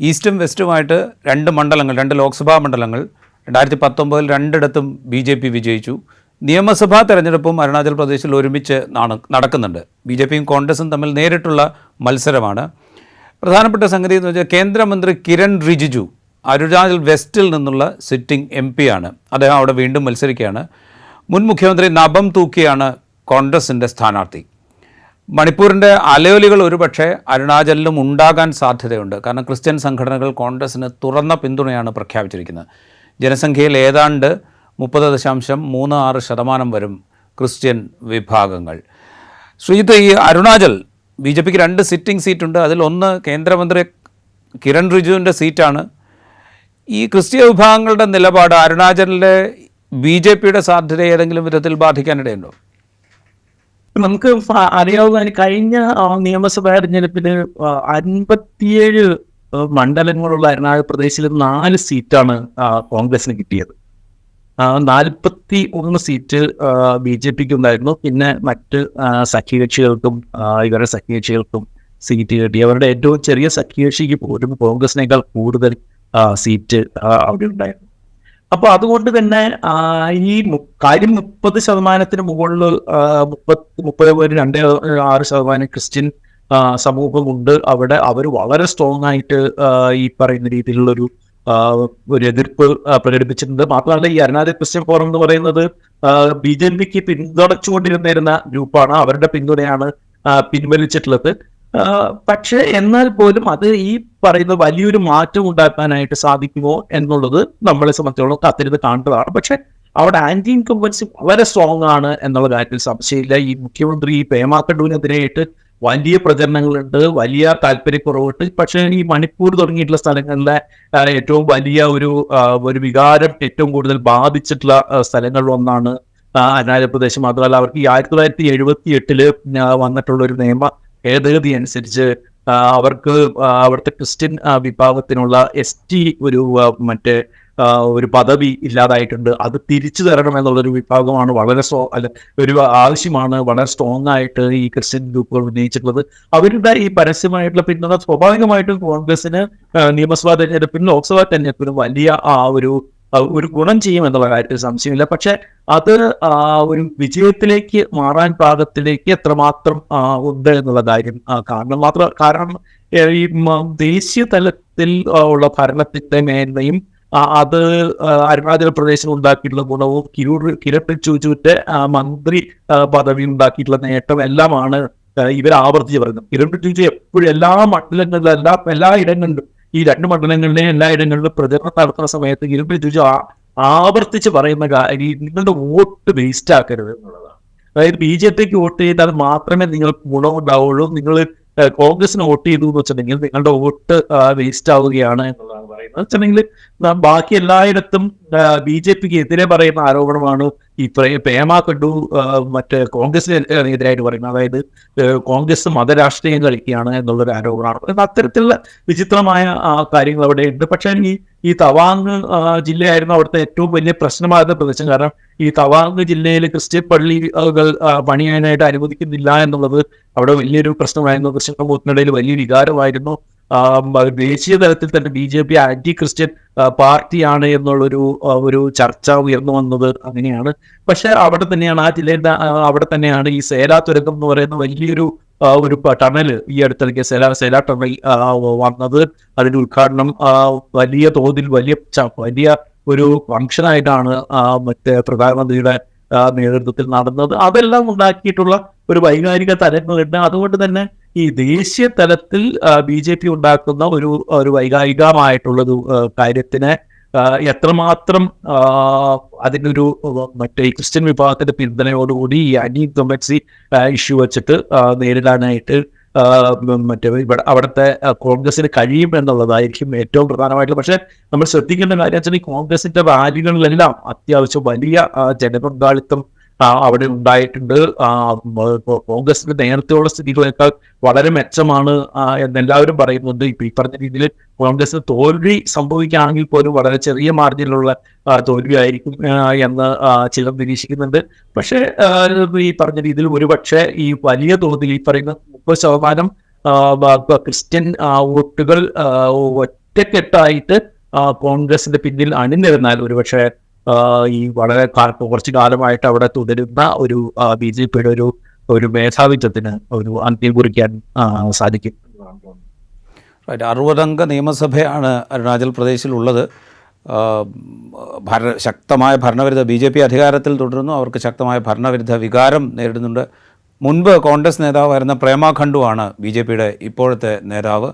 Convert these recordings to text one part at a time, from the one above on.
ഈസ്റ്റും വെസ്റ്റുമായിട്ട് രണ്ട് മണ്ഡലങ്ങൾ രണ്ട് ലോക്സഭാ മണ്ഡലങ്ങൾ രണ്ടായിരത്തി പത്തൊമ്പതിൽ രണ്ടിടത്തും ബി ജെ പി വിജയിച്ചു. നിയമസഭാ തെരഞ്ഞെടുപ്പും അരുണാചൽ പ്രദേശിൽ ഒരുമിച്ച് നടക്കുന്നുണ്ട്. ബി ജെ പിയും കോൺഗ്രസും തമ്മിൽ നേരിട്ടുള്ള മത്സരമാണ്. പ്രധാനപ്പെട്ട സംഗതി എന്ന് വെച്ചാൽ കേന്ദ്രമന്ത്രി കിരൺ റിജിജു അരുണാചൽ വെസ്റ്റിൽ നിന്നുള്ള സിറ്റിംഗ് എം ആണ്. അദ്ദേഹം അവിടെ വീണ്ടും മത്സരിക്കുകയാണ്. മുൻ മുഖ്യമന്ത്രി നബം തൂക്കിയാണ് കോൺഗ്രസിന്റെ സ്ഥാനാർത്ഥി. മണിപ്പൂരിന്റെ അലയൊലികൾ ഒരുപക്ഷെ അരുണാചലിലും ഉണ്ടാകാൻ സാധ്യതയുണ്ട്. കാരണം ക്രിസ്ത്യൻ സംഘടനകൾ കോൺഗ്രസിന് തുറന്ന പിന്തുണയാണ് പ്രഖ്യാപിച്ചിരിക്കുന്നത്. ജനസംഖ്യയിൽ ഏതാണ്ട് മുപ്പത് ദശാംശം മൂന്ന് ആറ് ശതമാനം വരും ക്രിസ്ത്യൻ വിഭാഗങ്ങൾ. ശ്രീജിത്ത് ഈ അരുണാചൽ ബി ജെ പിക്ക് രണ്ട് സിറ്റിംഗ് സീറ്റുണ്ട്. അതിൽ ഒന്ന് കേന്ദ്രമന്ത്രി കിരൺ റിജുവിന്റെ സീറ്റാണ്. ഈ ക്രിസ്ത്യ വിഭാഗങ്ങളുടെ നിലപാട് അരുണാചലിലെ ബി ജെ പിയുടെ സാധ്യത ഏതെങ്കിലും വിധത്തിൽ ബാധിക്കാനിടയുണ്ടോ? നമുക്ക് അറിയാവുന്ന കഴിഞ്ഞ നിയമസഭാ തെരഞ്ഞെടുപ്പിന് അൻപത്തിയേഴ് മണ്ഡലങ്ങളുള്ള അരുണാചൽ പ്രദേശിൽ നാല് സീറ്റാണ് കോൺഗ്രസിന് കിട്ടിയത്. നാൽപ്പത്തി ഒന്ന് സീറ്റ് ബി ജെ പിക്ക് ഉണ്ടായിരുന്നു. പിന്നെ മറ്റ് സഖ്യകക്ഷികൾക്കും ഇവരുടെ സഖ്യകക്ഷികൾക്കും സീറ്റ് കിട്ടി. അവരുടെ ഏറ്റവും ചെറിയ സഖ്യകക്ഷിക്ക് പോലും കോൺഗ്രസിനേക്കാൾ കൂടുതൽ സീറ്റ് അവിടെ ഉണ്ടായിരുന്നു. അപ്പൊ അതുകൊണ്ട് തന്നെ ഈ കാര്യം മുപ്പത് ശതമാനത്തിന് മുകളിൽ മുപ്പത് മുപ്പത് പോയിന്റ് രണ്ട് ആറ് ശതമാനം ക്രിസ്ത്യൻ സമൂഹമുണ്ട്. അവിടെ അവർ വളരെ സ്ട്രോങ് ആയിട്ട് ഈ പറയുന്ന രീതിയിലുള്ളൊരു ഒരു എതിർപ്പ് പ്രകടിപ്പിച്ചിട്ടുണ്ട്. മാത്രമല്ല ഈ അരുണാചൽ ക്രിസ്ത്യൻ ഫോറം എന്ന് പറയുന്നത് ബി ജെ പിക്ക് പിന്തുണച്ചുകൊണ്ടിരുന്നിരുന്ന ഗ്രൂപ്പാണ്. അവരുടെ പിന്തുണയാണ് പിൻവലിച്ചിട്ടുള്ളത്. പക്ഷെ എന്നാൽ പോലും അത് ഈ പറയുന്ന വലിയൊരു മാറ്റം ഉണ്ടാക്കാനായിട്ട് സാധിക്കുമോ എന്നുള്ളത് നമ്മളെ സംബന്ധിച്ചോളം കാത്തിരുന്ന് കാണേണ്ടതാണ് പക്ഷെ അവിടെ ആന്റി ഇൻകംബൻസി വളരെ സ്ട്രോങ് ആണ് എന്നുള്ള കാര്യത്തിൽ സംശയമില്ല. ഈ മുഖ്യമന്ത്രി പേമാ ഖണ്ഡുവിനെതിരെയായിട്ട് വലിയ പ്രചരണങ്ങളുണ്ട് വലിയ താല്പര്യക്കുറവുണ്ട്. പക്ഷേ ഈ മണിപ്പൂർ തുടങ്ങിയിട്ടുള്ള സ്ഥലങ്ങളിലെ ഏറ്റവും വലിയ ഒരു ഒരു വികാരം ഏറ്റവും കൂടുതൽ ബാധിച്ചിട്ടുള്ള സ്ഥലങ്ങളിൽ ഒന്നാണ് അരുണാചൽ പ്രദേശ്. മാത്രമല്ല അവർക്ക് ഈ ആയിരത്തി തൊള്ളായിരത്തി എഴുപത്തി എട്ടിൽ വന്നിട്ടുള്ള ഒരു നിയമ ഭേദഗതി അനുസരിച്ച് അവർക്ക് അവിടുത്തെ ക്രിസ്ത്യൻ വിഭാഗത്തിനുള്ള എസ് ടി ഒരു മറ്റേ ഒരു പദവി ഇല്ലാതായിട്ടുണ്ട്. അത് തിരിച്ചു തരണം എന്നുള്ളൊരു വിഭാഗമാണ് വളരെ സ്ട്രോ അല്ല ഒരു ആവശ്യമാണ് വളരെ സ്ട്രോങ് ആയിട്ട് ഈ ക്രിസ്ത്യൻ ഗ്രൂപ്പുകൾ ഉന്നയിച്ചിട്ടുള്ളത്. അവരുടെ ഈ പരസ്യമായിട്ടുള്ള പിന്തുണ സ്വാഭാവികമായിട്ടും കോൺഗ്രസിന് നിയമസഭാ തെരഞ്ഞെടുപ്പിനും ലോക്സഭാ തെരഞ്ഞെടുപ്പിനും വലിയ ആ ഒരു ഒരു ഗുണം ചെയ്യും എന്നുള്ള കാര്യത്തിൽ സംശയമില്ല. പക്ഷെ അത് ഒരു വിജയത്തിലേക്ക് മാറാൻ പാകത്തിലേക്ക് എത്രമാത്രം ഉണ്ട് എന്നുള്ള കാര്യം കാരണം മാത്രം കാരണം ഈ ദേശീയ തലത്തിൽ ഉള്ള ഭരണത്തിന്റെ മേന്മയും അത് അരുണാചൽ പ്രദേശിൽ ഉണ്ടാക്കിയിട്ടുള്ള ഗുണവും കിരൂർ കിരൺ റിജിജുവിന്റെ മന്ത്രി പദവി ഉണ്ടാക്കിയിട്ടുള്ള നേട്ടം എല്ലാമാണ് ഇവർ ആവർത്തിച്ച് പറയുന്നത്. കിരൺ റിജിജു എപ്പോഴും എല്ലാ മണ്ഡലങ്ങളിലും എല്ലാ എല്ലാ ഇടങ്ങളിലും ഈ രണ്ട് മണ്ഡലങ്ങളിലെയും എല്ലായിടങ്ങളിലും പ്രചരണം നടത്തുന്ന സമയത്ത് ഇരുമ്പി റിജിജു ആവർത്തിച്ച് പറയുന്ന കാര്യം നിങ്ങളുടെ വോട്ട് വേസ്റ്റ് ആക്കരുത് എന്നുള്ളതാണ്. അതായത് ബി ജെ പിക്ക് വോട്ട് ചെയ്താൽ മാത്രമേ നിങ്ങൾക്ക് ഗുണമുണ്ടാവുള്ളൂ നിങ്ങൾ കോൺഗ്രസിന് വോട്ട് ചെയ്തു എന്ന് വെച്ചിട്ടുണ്ടെങ്കിൽ നിങ്ങളുടെ വോട്ട് വേസ്റ്റ് ആവുകയാണ് എന്നുള്ളതാണ് പറയുന്നത്. വെച്ചിട്ടുണ്ടെങ്കിൽ ബാക്കി എല്ലായിടത്തും ബി ജെ പിക്ക് എതിരെ പറയുന്ന ആരോപണമാണ് ഈ പേമ കണ്ടു മറ്റേ കോൺഗ്രസിന് എതിരായിട്ട് പറയുന്നത്. അതായത് കോൺഗ്രസ് മതരാഷ്ട്രീയം കളിക്കുകയാണ് എന്നുള്ളൊരു ആരോപണമാണ്. അത്തരത്തിലുള്ള വിചിത്രമായ കാര്യങ്ങൾ അവിടെ ഉണ്ട് പക്ഷേ ഈ ഈ തവാങ് ജില്ലയായിരുന്നു അവിടുത്തെ ഏറ്റവും വലിയ പ്രശ്നമായിരുന്ന പ്രദേശം. കാരണം ഈ തവാങ് ജില്ലയിൽ ക്രിസ്ത്യൻ പള്ളികൾ പണിയാനായിട്ട് അനുവദിക്കുന്നില്ല എന്നുള്ളത് അവിടെ വലിയൊരു പ്രശ്നമായിരുന്നു. ക്രിസ്ത്യൻ സമൂഹത്തിനിടയിൽ വലിയൊരു വികാരമായിരുന്നു. ദേശീയ തലത്തിൽ തന്നെ B J P anti Christian പാർട്ടിയാണ് എന്നുള്ളൊരു ഒരു ചർച്ച ഉയർന്നു വന്നത് അങ്ങനെയാണ്. പക്ഷെ അവിടെ തന്നെയാണ് ആ ജില്ലയുടെ അവിടെ തന്നെയാണ് ഈ സേലാ തുരങ്കം എന്ന് പറയുന്ന വലിയൊരു ഒരു ടണൽ ഈ അടുത്തിടയ്ക്ക് സേല സേല ടണൽ വന്നത്. അതിന്റെ ഉദ്ഘാടനം വലിയ തോതിൽ വലിയ വലിയ ഒരു ആ, മറ്റേ പ്രധാനമന്ത്രിയുടെ നേതൃത്വത്തിൽ നടന്നത്. അതെല്ലാം ഉണ്ടാക്കിയിട്ടുള്ള ഒരു വൈകാരിക തരങ്ങളുണ്ട് അതുകൊണ്ട് തന്നെ ഈ ദേശീയ തലത്തിൽ ബി ജെ പി ഉണ്ടാക്കുന്ന ഒരു ഒരു വൈകാരികമായിട്ടുള്ളൊരു ഒരു കാര്യത്തിനെ എത്രമാത്രം അതിനൊരു മറ്റേ ക്രിസ്ത്യൻ വിഭാഗത്തിന്റെ പിന്തുണയോടുകൂടി ഈ അനി ഇൻകംബൻസി ഇഷ്യൂ വെച്ചിട്ട് നേരിടാനായിട്ട് മറ്റേ ഇവിടെ അവിടുത്തെ കോൺഗ്രസിന് കഴിയും എന്നുള്ളതായിരിക്കും ഏറ്റവും പ്രധാനമായിട്ടുള്ള പക്ഷെ നമ്മൾ ശ്രദ്ധിക്കേണ്ട കാര്യം വെച്ചാൽ ഈ കോൺഗ്രസിന്റെ റാലികളിലെല്ലാം അത്യാവശ്യം വലിയ ജനപങ്കാളിത്തം അവിടെ ഉണ്ടായിട്ടുണ്ട്. കോൺഗ്രസിന്റെ നേരത്തെയുള്ള സ്ഥിതികളേക്കാൾ വളരെ മെച്ചമാണ് എന്ന് എല്ലാവരും പറയുന്നുണ്ട്. ഇപ്പൊ ഈ പറഞ്ഞ രീതിയിൽ കോൺഗ്രസ് തോൽവി സംഭവിക്കുകയാണെങ്കിൽ പോലും വളരെ ചെറിയ മാർജിനിലുള്ള തോൽവി ആയിരിക്കും എന്ന് ചിലർ നിരീക്ഷിക്കുന്നുണ്ട്. പക്ഷേ ഈ പറഞ്ഞ രീതിയിൽ ഒരുപക്ഷെ ഈ വലിയ തോതിൽ ഈ പറയുന്ന മുപ്പത് ശതമാനം ക്രിസ്ത്യൻ വോട്ടുകൾ ഒറ്റക്കെട്ടായിട്ട് കോൺഗ്രസിന്റെ പിന്നിൽ അണിനിരുന്നാൽ ഒരുപക്ഷെ ഈ വളരെ കുറച്ചു കാലമായിട്ട് അവിടെ തുടരുന്ന ഒരു ബി ജെ പിയുടെ ഒരു ഒരു മേധാവിത്വത്തിന് ഒരു അന്ത്യം കുറിക്കാൻ സാധിക്കും. അറുപതംഗ നിയമസഭയാണ് അരുണാചൽ പ്രദേശിലുള്ളത്. ഭരണ ഭര ശക്തമായ ഭരണവിരുദ്ധ ബി ജെ പി അധികാരത്തിൽ തുടരുന്നു. അവർക്ക് ശക്തമായ ഭരണവിരുദ്ധ വികാരം നേരിടുന്നുണ്ട്. മുൻപ് കോൺഗ്രസ് നേതാവായിരുന്ന പ്രേമ ഖണ്ഡുവാണ് ബി ജെ പിയുടെ ഇപ്പോഴത്തെ നേതാവ്.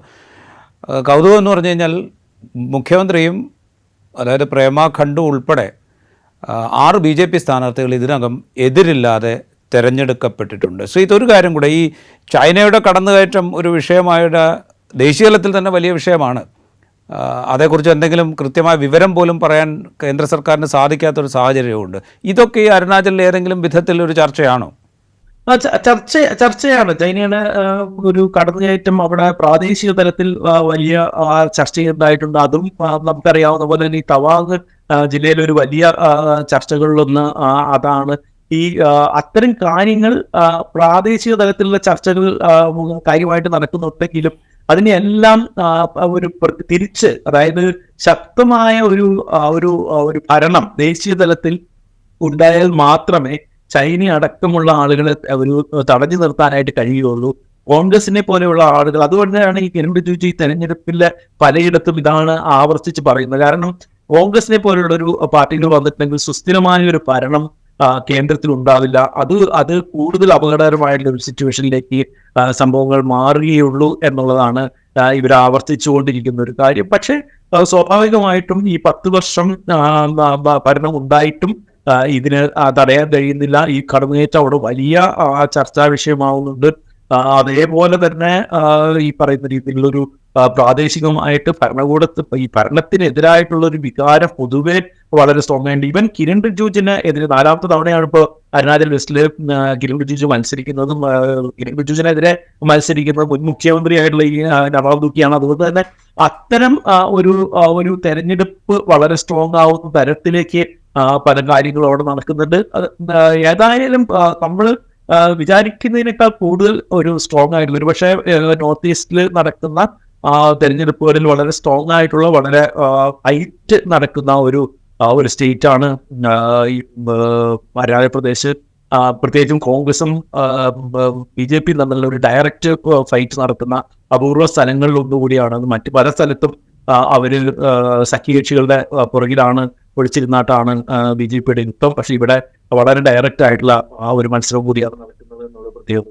കൗതുകം എന്ന് പറഞ്ഞു കഴിഞ്ഞാൽ മുഖ്യമന്ത്രിയും അതായത് പ്രേമ ഖണ്ഡു ഉൾപ്പെടെ ആറ് ബി ജെ പി സ്ഥാനാർത്ഥികൾ ഇതിനകം എതിരില്ലാതെ തിരഞ്ഞെടുക്കപ്പെട്ടിട്ടുണ്ട്. സോ ഇതൊരു കാര്യം കൂടെ ഈ ചൈനയുടെ കടന്നുകയറ്റം ഒരു വിഷയമായുടെ ദേശീയ തലത്തിൽ തന്നെ വലിയ വിഷയമാണ്. അതേക്കുറിച്ച് എന്തെങ്കിലും കൃത്യമായ വിവരം പോലും പറയാൻ കേന്ദ്ര സർക്കാരിന് സാധിക്കാത്തൊരു സാഹചര്യമുണ്ട് ഇതൊക്കെ ഈ അരുണാചലിൽ ഏതെങ്കിലും വിധത്തിൽ ഒരു ചർച്ചയാണോ? ചർച്ച ചർച്ചയാണ്. ചൈനയുടെ ഒരു കടന്നുകയറ്റം അവിടെ പ്രാദേശിക തലത്തിൽ വലിയ ചർച്ച ചെയ്തതായിട്ടുണ്ട് അതും നമുക്കറിയാവുന്ന പോലെ തന്നെ ഈ തവാങ് ജില്ലയിലെ ഒരു വലിയ ചർച്ചകളിലൊന്ന് അതാണ്. ഈ അത്തരം കാര്യങ്ങൾ പ്രാദേശിക തലത്തിലുള്ള ചർച്ചകൾ കാര്യമായിട്ട് നടക്കുന്നുണ്ടെങ്കിലും അതിനെല്ലാം ഒരു തിരിച്ച് അതായത് ശക്തമായ ഒരു ഒരു ഒരു ഭരണം ദേശീയ തലത്തിൽ ഉണ്ടായാൽ മാത്രമേ ചൈന അടക്കമുള്ള ആളുകളെ ഒരു തടഞ്ഞു നിർത്താനായിട്ട് കഴിയുള്ളൂ കോൺഗ്രസിനെ പോലെയുള്ള ആളുകൾ അതുകൊണ്ടാണ് ഈ കിരൺ റിജിജു ഈ തെരഞ്ഞെടുപ്പിലെ പലയിടത്തും ഇതാണ് ആവർത്തിച്ച് പറയുന്നത്. കാരണം കോൺഗ്രസിനെ പോലുള്ള ഒരു പാർട്ടികൾ വന്നിട്ടുണ്ടെങ്കിൽ സുസ്ഥിരമായ ഒരു ഭരണം കേന്ദ്രത്തിൽ ഉണ്ടാവില്ല. അത് അത് കൂടുതൽ അപകടകരമായിട്ടുള്ള ഒരു സിറ്റുവേഷനിലേക്ക് സംഭവങ്ങൾ മാറുകയുള്ളൂ എന്നുള്ളതാണ് ഇവർ ആവർത്തിച്ചുകൊണ്ടിരിക്കുന്ന ഒരു കാര്യം. പക്ഷേ സ്വാഭാവികമായിട്ടും ഈ പത്ത് വർഷം ഭരണം ഉണ്ടായിട്ടും ഇതിന് തടയാൻ കഴിയുന്നില്ല. ഈ കടന്നുകയറ്റം അവിടെ വലിയ ചർച്ചാ വിഷയമാവുന്നുണ്ട്. അതേപോലെ തന്നെ ഈ പറയുന്ന രീതിയിലുള്ളൊരു പ്രാദേശികമായിട്ട് ഭരണകൂടത്ത് ഈ ഭരണത്തിനെതിരായിട്ടുള്ള ഒരു വികാരം പൊതുവെ വളരെ സ്ട്രോങ് ആയിട്ട് ഈവൻ കിരൺ റിജുജിന് എതിരെ നാലാമത്തെ തവണയാണ് ഇപ്പോൾ അരുണാചൽ വെസ്റ്റിൽ ആ, കിരൺ റിജിജു മത്സരിക്കുന്നതും കിരൺ റിജുജിനെതിരെ മത്സരിക്കുന്നത് മുൻ മുഖ്യമന്ത്രിയായിട്ടുള്ള ഈ നവാബ് ദുഃഖിയാണ് അതുകൊണ്ട് തന്നെ അത്തരം ഒരു ഒരു തെരഞ്ഞെടുപ്പ് വളരെ സ്ട്രോങ് ആവുന്ന തരത്തിലേക്ക് പല കാര്യങ്ങളും അവിടെ നടക്കുന്നുണ്ട്. ഏതായാലും നമ്മൾ വിചാരിക്കുന്നതിനേക്കാൾ കൂടുതൽ ഒരു സ്ട്രോങ് ആയിട്ടുള്ള ഒരു പക്ഷേ നോർത്ത് ഈസ്റ്റിൽ നടക്കുന്ന തെരഞ്ഞെടുപ്പുകളിൽ വളരെ സ്ട്രോങ് ആയിട്ടുള്ള വളരെ ഹൈറ്റ് നടക്കുന്ന ഒരു ഒരു സ്റ്റേറ്റ് ആണ് ഈ അരുണാചൽ പ്രദേശ്. പ്രത്യേകിച്ചും കോൺഗ്രസും ബി ജെ പിയും തമ്മിലുള്ള ഒരു ഡയറക്റ്റ് ഫൈറ്റ് നടത്തുന്ന അപൂർവ സ്ഥലങ്ങളിൽ ഒന്നുകൂടിയാണ്. മറ്റ് പല സ്ഥലത്തും അവർ സഖ്യകക്ഷികളുടെ പുറകിലാണ് ഒഴിച്ചിരുന്നാട്ടാണ് ബി ജെ പിയുടെ യുദ്ധം. പക്ഷെ ഇവിടെ വളരെ ഡയറക്റ്റ് ആയിട്ടുള്ള ആ ഒരു മത്സരം കൂടിയാണ് നടക്കുന്നത് എന്നുള്ള പ്രത്യേകത